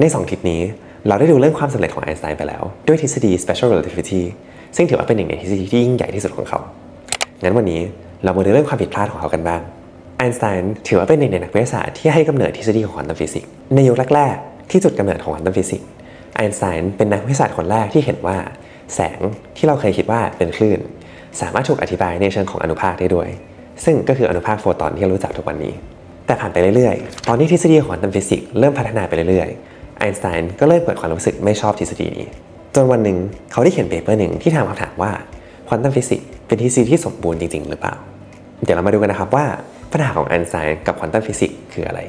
ใน 2 ทิศนี้ เราได้ดูเรื่องความสำเร็จของไอน์สไตน์ไปแล้ว ด้วยทฤษฎี special relativity ซึ่งถือว่าเป็นหนึ่งในทฤษฎีที่ยิ่งใหญ่ที่สุดของเขา งั้นวันนี้เรามาดูเรื่องความผิดพลาดของเขากันบ้าง ไอน์สไตน์ถือว่าเป็นหนึ่งในนักวิทยาศาสตร์ที่ให้กำเนิดทฤษฎีของควอนตัมฟิสิกส์ ในยุคแรกๆ ที่จุดกำเนิดของควอนตัมฟิสิกส์ ไอน์สไตน์เป็นนักวิทยาศาสตร์คนแรกที่เห็นว่า แสงที่เราเคยคิดว่าเป็นคลื่น สามารถถูกอธิบายในเชิงของอนุภาคได้ด้วย ซึ่งก็คืออนุภาคโฟตอนที่เรารู้จักทุกวันนี้แต่ผ่านไปเรื่อยๆ ตอนที่ทฤษฎีของควอนตัมฟิสิกส์เริ่มพัฒนาไปเรื่อยๆ ไอน์สไตน์ก็เริ่มเกิดความรู้สึกไม่ชอบทฤษฎีนี้ จนวันหนึ่งเขาได้เขียนเปเปอร์หนึ่งที่ถามคำถามว่าควอนตัมฟิสิกส์เป็นทฤษฎีที่สมบูรณ์จริง ๆ หรือเปล่า เดี๋ยวเรามาดูกันนะครับว่าปัญหาของไอน์สไตน์กับควอนตัมฟิสิกส์คืออะไร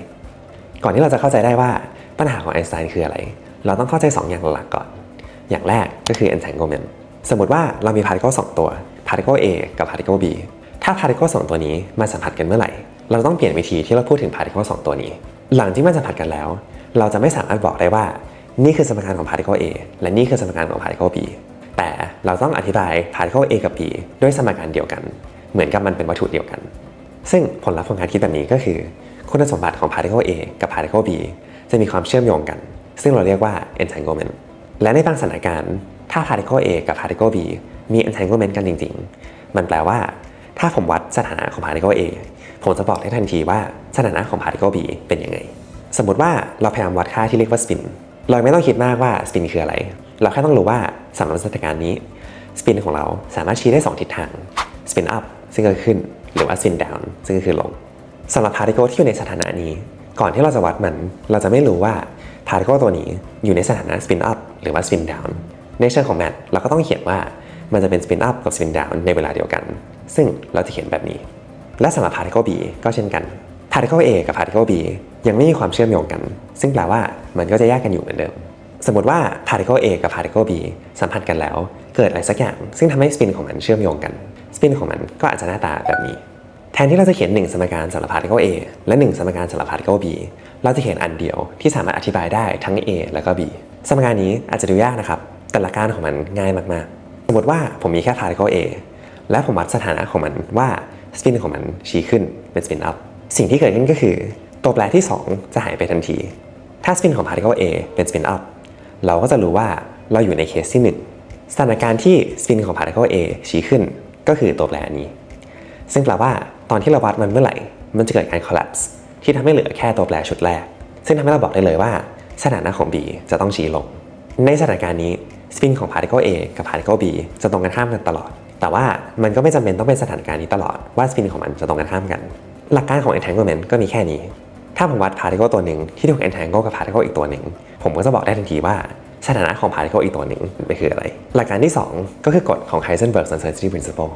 ก่อนที่เราจะเข้าใจได้ว่าปัญหาของไอน์สไตน์คืออะไร เราต้องเข้าใจ 2 อย่างหลักก่อน อย่างแรกก็คือ entanglement สมมติว่าเรามี particle 2ตัว particle A กับ particle B ถ้า particle 2ตัวนี้มาสัมผัสกันเมื่อไหร่ เราต้องเปลี่ยนวิธีที่เราพูดถึง particle 2ตัวนี้ หลังที่มันสัมผัสกันแล้ว เราจะไม่สามารถบอกได้ว่า นี่คือสมการของ particle A และนี่คือสมการของ particle B แต่เราต้องอธิบาย particle A กับ B ด้วยสมการเดียวกัน เหมือนกับมันเป็นวัตถุเดียวกัน ซึ่งผลลัพธ์ของการคิดแบบนี้ก็คือ คุณสมบัติของ particle A กับ particle B จะมีความเชื่อมโยงกัน ซึ่งเราเรียกว่า entanglement และในบางสถานการณ์ถ้า particle A กับ particle B มี entanglement กันจริง ๆ มันแปลว่า ถ้าผมวัดสถานะของ particle A ผมจะบอกได้ทันทีว่าสถานะของ particle B เป็นยังไง สมมติว่าเราพยายามวัดค่าที่เรียกว่า spin เราไม่ต้องคิดมากว่า spin คืออะไร เราแค่ต้องรู้ว่าสำหรับสถานการณ์นี้ spin ของเราสามารถชี้ได้ 2 ทิศทาง spin up ซึ่งก็คือขึ้น หรือว่า spin down ซึ่งก็คือลงสำหรับ particle ที่อยู่ในสถานะนี้ ก่อนที่เราจะวัดมัน เราจะไม่รู้ว่า particle ตัวนี้อยู่ในสถานะ spin up หรือว่า spin down ในเชิงของแมทเราก็ต้องเขียนว่ามันจะเป็น spin up กับ spin down ในเวลาเดียวกัน ซึ่งเราจะเขียนแบบนี้ และสำหรับ particle B ก็เช่นกัน particle A กับ particle B ยังไม่มีความเชื่อมโยงกัน ซึ่งแปลว่ามันก็จะแยกกันอยู่เหมือนเดิม สมมติว่า particle A กับ particle B สัมพันธ์กันแล้ว เกิดอะไรสักอย่าง ซึ่งทำให้สปินของมันเชื่อมโยงกัน สปินของมันก็อาจจะหน้าตาแบบนี้ แทนที่เราจะเขียน 1 สมการสำหรับ particle A และ 1 สมการสำหรับ particle B เราจะเขียนอันเดียวที่สามารถอธิบายได้ทั้ง A และก็ B สมการนี้อาจจะดูยากนะครับ แต่หลักการของมันง่ายมากๆ สมมติว่าผมมีแค่ particle A และผมวัดสถานะของมันว่าสปินของมันชี้ขึ้นเป็น spin up สิ่งที่เกิดขึ้นก็คือ ตัวแปรที่ 2 จะหายไปทันที ถ้าสปินของ particle A เป็น spin up เราก็จะรู้ว่าเราอยู่ในเคสที่ 1 สถานการณ์ที่สปินของ particle A ชี้ขึ้น ก็คือตัวแปรนี้ ซึ่งแปลว่าตอนที่เราวัดมันเมื่อไหร่ มันจะเกิดการ collapse ที่ทำให้เหลือแค่ตัวแปรชุดแรก ซึ่งทำให้เราบอกได้เลยว่า สถานะของ B จะต้องชี้ลง ในสถานการณ์นี้สปินของ particle A กับ particle B จะตรงกันข้ามกันตลอด แต่ว่ามันก็ไม่จำเป็นต้องเป็นสถานการณ์นี้ตลอดว่าสปินของมันจะตรงกันข้ามกัน หลักการของ entanglement ก็มีแค่นี้ ถ้าผมวัด particle ตัวหนึ่งที่ถูก entangle กับ particle อีกตัวหนึ่ง ผมก็จะบอกได้ทันทีว่าสถานะของ particle อีกตัวหนึ่งมันคืออะไร หลักการที่ 2 ก็คือกฎของ Heisenberg's uncertainty principle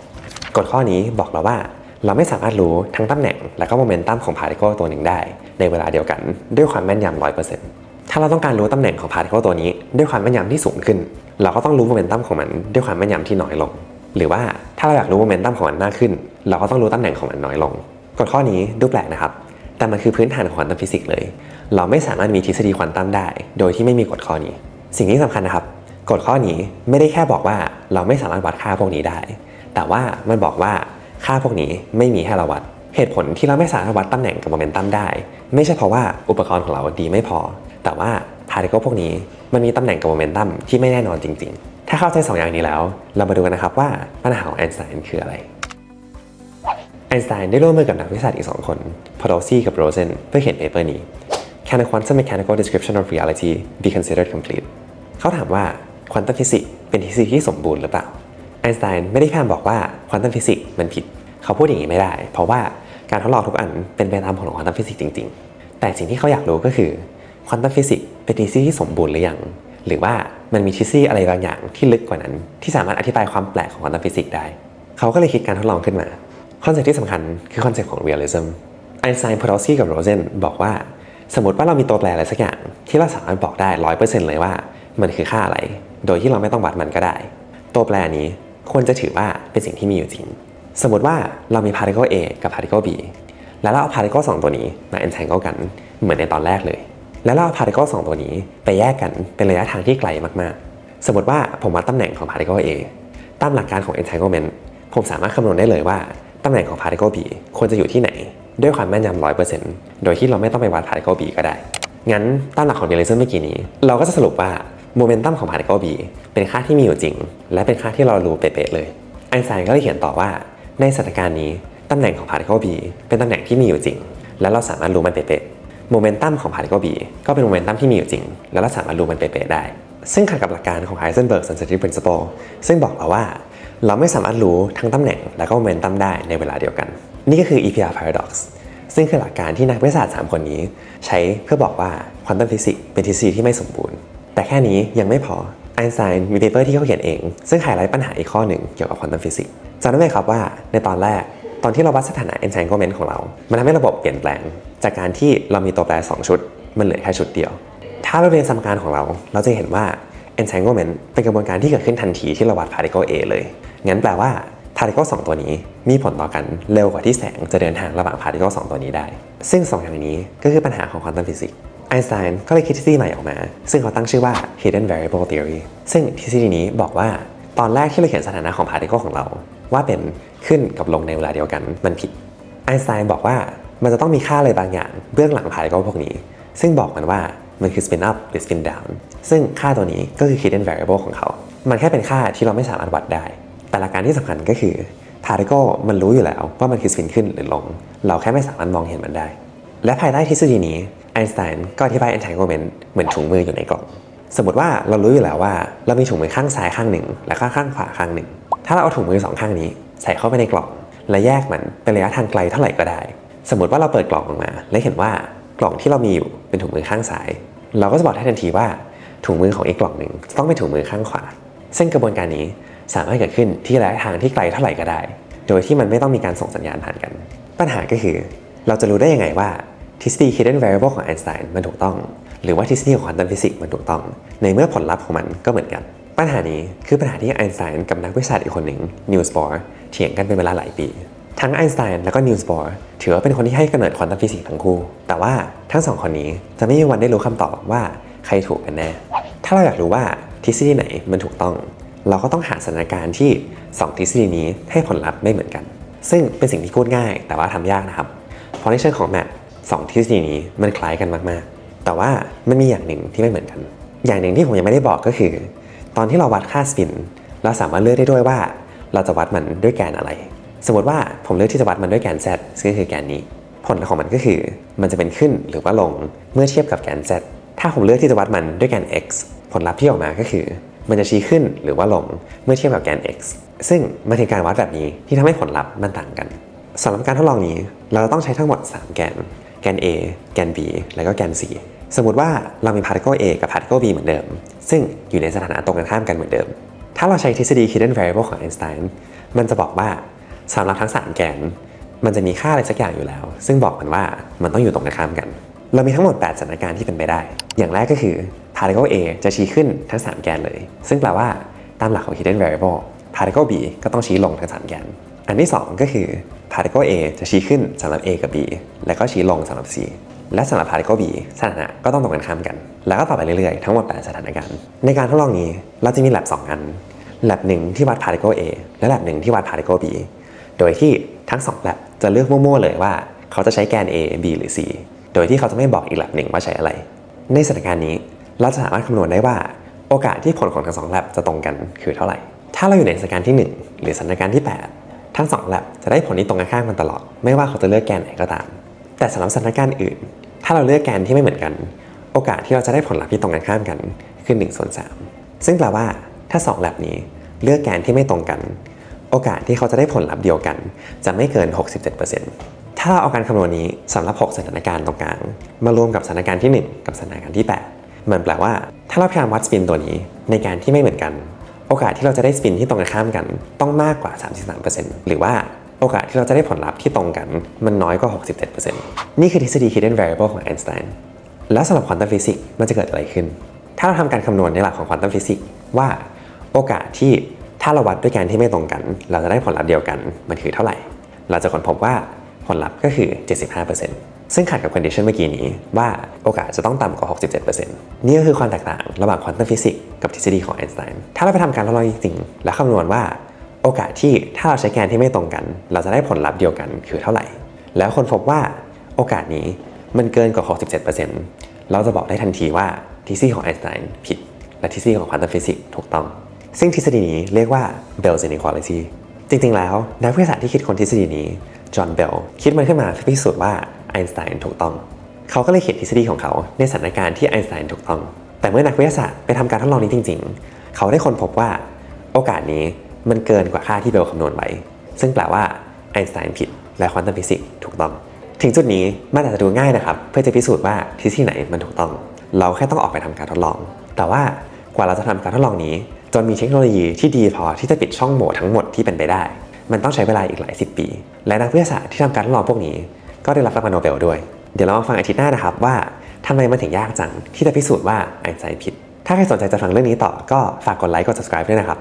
กฎข้อนี้บอกเราว่าเราไม่สามารถรู้ทั้งตำแหน่ง และก็โมเมนตัมของ particle ตัวหนึ่งได้ ในเวลาเดียวกันด้วยความแม่นยำ100%ถ้าเราต้องการรู้ตำแหน่งของ particle ตัวนี้ ด้วยความแม่นยำที่สูงขึ้น เราก็ต้องรู้โมเมนตัมของมันด้วยความแม่นยำที่น้อยลง หรือว่าถ้าเราอยากรู้โมเมนตัมของมันมากขึ้น เราก็ต้องรู้ตำแหน่งของมันน้อยลง กฎข้อนี้ดูแปลกนะครับ แต่มันคือพื้นฐานของควอนตัมฟิสิกส์เลย เราไม่สามารถมีทฤษฎีควอนตัมได้ โดยที่ไม่มีกฎข้อนี้ สิ่งที่สำคัญนะครับ กฎข้อนี้ไม่ได้แค่บอกว่าเราไม่สามารถวัดค่าพวกนี้ได้ แต่ว่ามันบอกว่าค่าพวกนี้ไม่มีให้เราวัด เหตุผลที่เราไม่สามารถวัดตำแหน่งกับโมเมนตัมได้ ไม่ใช่เพราะว่าอุปกรณ์ของเราดีไม่พอ แต่ว่าพาร์ติเคิลพวกนี้มันมีตำแหน่งกับโมเมนตัมที่ไม่แน่นอนจริง ๆ ถ้าเข้าใจสองอย่างนี้แล้ว เรามาดูกันนะครับว่าปัญหาของไอน์สไตน์คืออะไร อน์สไตน์ได้ร่วมมือกับนักวิทยาศาสตร์อีก 2 คนพอดอลซี่กับโรเซนเพื่อเขียนเปเปอร์นี้ Can a quantum mechanical description of reality be considered complete เขาถามว่าควอนตัมฟิสิกส์เป็นทฤษฎีที่สมบูรณ์หรือเปล่าไอน์สไตน์ไม่ได้พยายามบอกว่าควอนตัมฟิสิกส์มันผิด เขาพูดอย่างนี้ไม่ได้ เพราะว่าการทดลองทุกอันเป็นไปตามผลของควอนตัมฟิสิกส์จริง ๆ แต่สิ่งที่เขาอยากรู้ก็คือควอนตัมฟิสิกส์เป็นทฤษฎีที่สมบูรณ์หรือยัง หรือว่ามันมีทฤษฎีอะไรบางอย่างที่ลึกกว่านั้น ที่สามารถอธิบายความแปลกของควอนตัมฟิสิกส์ได้ เขาก็เลยคิดการทดลองขึ้นมา คอนเซ็ปต์ที่สำคัญคือคอนเซ็ปต์ของ realism ไอน์สไตน์พอดอลซี่กับโรเซนบอกว่า สมมติว่าเรามีตัวแปรอะไรสักอย่าง ที่เราสามารถบอกได้ร้อยเปอร์เซ็นต์เลยว่า มันคือค่าอะไร โดยที่เราไม่ต้องวัดมันก็ได้ ตัวแปรนี้ควรจะถือว่าเป็นสิ่งที่มีอยู่จริง สมมติว่าเรามี particle A กับ particle B แล้วเราเอา particle 2 ตัวนี้มา entangle กันเหมือนในตอนแรกเลย แล้วเราเอา particle 2 ตัวนี้ไปแยกกันเป็นระยะทางที่ไกลมากๆ สมมติว่าผมวัดตำแหน่งของ particle A ตามหลักการของ entanglement ผมสามารถคำนวณได้เลยว่า ตำแหน่งของ particle B ควรจะอยู่ที่ไหน ด้วยความแม่นยำ100%โดยที่เราไม่ต้องไปวัด particle B ก็ได้ งั้นตามหลักของเดลิซึมเมื่อกี้นี้ เราก็จะสรุปว่าโมเมนตัมของพาร์ติเคิล B เป็นค่าที่มีอยู่จริง และเป็นค่าที่เรารู้เป๊ะๆเลยไอน์สไตน์ก็เลยเขียนต่อว่า ในสถานการณ์นี้ตำแหน่งของพาร์ติเคิล B เป็นตำแหน่งที่มีอยู่จริง และเราสามารถรู้มันเป๊ะๆโมเมนตัมของพาร์ติเคิล B ก็เป็นโมเมนตัมที่มีอยู่จริง และเราสามารถรู้มันเป๊ะๆได้ซึ่งขัดกับหลักการของ Heisenberg sensitivity principle ซึ่งบอกเราว่า เราไม่สามารถรู้ทั้งตำแหน่งและก็โมเมนตัมได้ในเวลาเดียวกัน นี่ก็คือ EPR paradox ซึ่งคือหลักการที่นักวิทยาศาสตร์ 3 คนนี้ ใช้เพื่อบอกว่าควอนตัมฟิสิกส์เป็นทฤษฎีที่ไม่สมบูรณ์ แต่แค่นี้ยังไม่พอไอน์สไตน์มีเปเปอร์ที่เขาเขียนเอง ซึ่งไฮไลท์ปัญหาอีกข้อหนึ่งเกี่ยวกับควอนตัมฟิสิกส์จำได้ไหมครับว่าในตอนแรกตอนที่เราวัดสถานะ entanglement ของเรา มันทำให้ระบบเปลี่ยนแปลง จากการที่เรามีตัวแปร 2 ชุด มันเหลือแค่ชุดเดียว ถ้าเราเรียนสมการของเรา เราจะเห็นว่า entanglement เป็นกระบวนการที่เกิดขึ้นทันทีที่เราวัด particle A เลย งั้นแปลว่า particle 2 ตัวนี้มีผลต่อกันเร็วกว่าที่แสงจะเดินทางระหว่าง particle 2 ตัวนี้ได้ ซึ่งสองอย่างนี้ก็คือปัญหาของควอนตัมฟิสิกส์ไอน์สไตน์ก็เลยคิดทฤษฎีใหม่ออกมา ซึ่งเขาตั้งชื่อว่า hidden variable theory ซึ่งทฤษฎีนี้บอกว่าตอนแรกที่เราเขียนสถานะของ particle ของเรา ว่าเป็นขึ้นกับลงในเวลาเดียวกันมันผิดไอน์สไตน์บอกว่ามันจะต้องมีค่าอะไรบางอย่างเบื้องหลัง particle พวกนี้ ซึ่งบอกมันว่า มันคือ spin up หรือ spin down ซึ่งค่าตัวนี้ก็คือ hidden variable ของเขา มันแค่เป็นค่าที่เราไม่สามารถวัดได้ แต่หลักการที่สำคัญก็คือ particle มันรู้อยู่แล้วว่ามันคือ spin ขึ้นหรือลง เราแค่ไม่สามารถมองเห็นมันได้ และภายใต้ทฤษฎีนี้ไอน์สไตน์ก็อธิบาย entanglement เหมือนถุงมืออยู่ในกล่อง สมมติว่าเรารู้อยู่แล้วว่า เรามีถุงมือข้างซ้ายข้างหนึ่ง และข้างข้างขวาข้างหนึ่ง ถ้าเราเอาถุงมือสองข้างนี้ ใส่เข้าไปในกล่อง และแยกมันเป็นระยะทางไกลเท่าไหร่ก็ได้ สมมติว่าเราเปิดกล่องออกมา และเห็นว่า กล่องที่เรามีอยู่เป็นถุงมือข้างซ้าย เราก็จะบอกได้ทันทีว่าถุงมือของอีกกล่องหนึ่งต้องเป็นถุงมือข้างขวา ซึ่งกระบวนการนี้สามารถเกิดขึ้นที่ระยะทางที่ไกลเท่าไหร่ก็ได้ โดยที่มันไม่ต้องมีการส่งสัญญาณผ่านกัน ปัญหาก็คือ เราจะรู้ได้ยังไงว่าทฤษฎี hidden variable ของไอน์สไตน์มันถูกต้อง หรือว่าทฤษฎีของควอนตัมฟิสิกส์มันถูกต้อง ในเมื่อผลลัพธ์ของมันก็เหมือนกัน ปัญหานี้คือปัญหาที่ไอน์สไตน์กับนักวิทยาศาสตร์อีกคนหนึ่งนิวส์บอร์เถียงกันเป็นเวลาหลายปี ทั้งไอน์สไตน์และก็นิวส์บอร์ถือว่าเป็นคนที่ให้กำเนิดควอนตัมฟิสิกส์ทั้งคู่ แต่ว่าทั้งสองคนนี้จะไม่มีวันได้รู้คำตอบว่าใครถูกกันแน่ ถ้าเราอยากรู้ว่าทฤษฎีไหนมันถูกต้อง เราก็ต้องหาสถานการณ์ที่ 2 ทฤษฎีนี้ให้ผลลัพธ์ไม่เหมือนกัน ซึ่งเป็นสิ่งที่พูดง่าย แต่ว่าทำยากนะครับ เพราะในเชิงของแมทสองทฤษฎีนี้มันคล้ายกันมากๆ แต่ว่ามันมีอย่างหนึ่งที่ไม่เหมือนกัน อย่างหนึ่งที่ผมยังไม่ได้บอกก็คือ ตอนที่เราวัดค่าสปิน เราสามารถเลือกได้ด้วยว่า เราจะวัดมันด้วยแกนอะไร สมมติว่า ผมเลือกที่จะวัดมันด้วยแกน z ซึ่งก็คือแกนนี้ ผลของมันก็คือ มันจะเป็นขึ้นหรือว่าลงเมื่อเทียบกับแกน z ถ้าผมเลือกที่จะวัดมันด้วยแกน x ผลลัพธ์ที่ออกมาก็คือ มันจะชี้ขึ้นหรือว่าลงเมื่อเทียบกับแกน x ซึ่งมันคือการวัดแบบนี้ที่ทำให้ผลลัพธ์มันต่างกันสำหรับการทดลองนี้ เราต้องใช้ทั้งหมด 3 แกน แกน A แกน B แล้วก็แกน C สมมติว่าเรามี particle A กับ particle B เหมือนเดิม ซึ่งอยู่ในสถานะตรงกันข้ามกันเหมือนเดิม ถ้าเราใช้ทฤษฎี hidden variable ของไอน์สไตน์มันจะบอกว่า สำหรับทั้ง 3 แกน มันจะมีค่าอะไรสักอย่างอยู่แล้ว ซึ่งบอกมันว่ามันต้องอยู่ตรงกันข้ามกัน เรามีทั้งหมด 8สถานการณ์ที่เป็นไปได้ อย่างแรกก็คือ particle A จะชี้ขึ้นทั้ง 3 แกนเลย ซึ่งแปลว่าตามหลักของ hidden variable particle B ก็ต้องชี้ลงทั้ง 3 แกน อันที่ 2 ก็คือ particle A จะชี้ขึ้นสำหรับ A กับ B และก็ชี้ลงสำหรับ C และสำหรับ particle B สถานะก็ต้องตรงกันข้ามกัน แล้วก็ต่อไปเรื่อยๆ ทั้งหมด 8 สถานการณ์ ในการทดลองนี้เราจะมี lab 2 อัน lab หนึ่งที่วัด particle A และ lab หนึ่งที่วัด particle B โดยที่ทั้ง2 lab จะเลือกมั่วๆเลยว่า เขาจะใช้แกน A B หรือ C โดยที่เขาจะไม่บอกอีก lab หนึ่งว่าใช้อะไร ในสถานการณ์นี้เราจะสามารถคำนวณได้ว่า โอกาสที่ผลของทั้งสอง lab จะตรงกันคือเท่าไหร่ ถ้าเราอยู่ในสถานการณ์ที่ 1 หรือสถานการณ์ที่ 8 ทั้ง2 lab จะได้ผลที่ตรงกันข้ามกันตลอด ไม่ว่าเขาจะเลือกแกนไหนก็ตาม แต่สำหรับสถานการณ์อื่น ถ้าเราเลือกแกนที่ไม่เหมือนกัน โอกาสที่เราจะได้ผลลัพธ์ที่ตรงกันข้ามกันคือ1ส่วน3ซึ่งแปลว่าถ้า2 lab นี้เลือกแกนที่ไม่ตรงกัน โอกาสที่เขาจะได้ผลลัพธ์เดียวกัน จะไม่เกิน 67%ถ้าเราเอาการคำนวณนี้สำหรับ 6 สถานการณ์ตรงกลาง มารวมกับสถานการณ์ที่ 1 กับสถานการณ์ที่ 8 มันแปลว่า ถ้าเราพยายามวัดสปินตัวนี้ในการที่ไม่เหมือนกัน โอกาสที่เราจะได้สปินที่ตรงกันข้ามกัน ต้องมากกว่า 33%หรือว่าโอกาสที่เราจะได้ผลลัพธ์ที่ตรงกันมันน้อยกว่า 67%นี่คือทฤษฎี hidden variable ของไอน์สไตน์แล้วสำหรับควอนตัมฟิสิกส์มันจะเกิดอะไรขึ้น ถ้าเราทำการคำนวณในหลักของควอนตัมฟิสิกส์ว่า โอกาสที่ ถ้าเราวัดด้วยแกนที่ไม่ตรงกัน เราจะได้ผลลัพธ์เดียวกันมันคือเท่าไหร่ เราจะค้นพบว่าผลลัพธ์ก็คือ 75%ซึ่งขัดกับ condition เมื่อกี้นี้ว่าโอกาสจะต้องต่ำกว่า 67%นี่ก็คือความแตกต่างระหว่างควอนตัมฟิสิกส์กับทฤษฎีของไอน์สไตน์ถ้าเราไปทำการทดลองจริงๆและคำนวณว่าโอกาสที่ถ้าเราใช้แกนที่ไม่ตรงกัน เราจะได้ผลลัพธ์เดียวกันคือเท่าไหร่ แล้วคนพบว่าโอกาสนี้มันเกินกว่า 67%เราจะบอกได้ทันทีว่าทฤษฎีของไอน์สไตน์ผิด และทฤษฎีของควอนตัมฟิสิกส์ถูกต้อง ซึ่งทฤษฎีนี้เรียกว่า Bell's inequality จริงๆ แล้วนักวิทยาศาสตร์ที่คิดค้นทฤษฎีนี้ จอห์นเบลคิดมันขึ้นมาเพื่อพิสูจน์ว่าไอน์สไตน์ถูกต้อง เขาก็เลยเขียนทฤษฎีของเขาในสถานการณ์ที่ไอน์สไตน์ถูกต้อง แต่เมื่อนักวิทยาศาสตร์ไปทำการทดลองนี้จริง ๆ เขาได้ค้นพบว่า โอกาสนี้มันเกินกว่าค่าที่เบลคำนวณไว้ ซึ่งแปลว่าไอน์สไตน์ผิด และควอนตัมฟิสิกส์ถูกต้อง ถึงจุดนี้มันอาจจะดูง่ายนะครับ เพื่อจะพิสูจน์ว่าทฤษฎีไหนมันถูกต้อง เราแค่ต้องออกไปทำการทดลอง แต่ว่ากว่าเราจะทำการทดลองนี้ จนมีเทคโนโลยีที่ดีพอที่จะปิดช่องโหว่ทั้งหมดที่เป็นไปได้ มันต้องใช้เวลาอีกหลายสิบปี และนักวิทยาศาสตร์ที่ทำการทดลองพวกนี้ ก็ได้รับรางวัลโนเบลด้วย เดี๋ยวเรามาฟังอาทิตย์หน้านะครับว่าทำไมมันถึงยากจังที่จะพิสูจน์ว่าไอน์สไตน์ผิด ถ้าใครสนใจจะฟังเรื่องนี้ต่อก็ฝากกดไลค์กด subscribe ด้วยนะครับ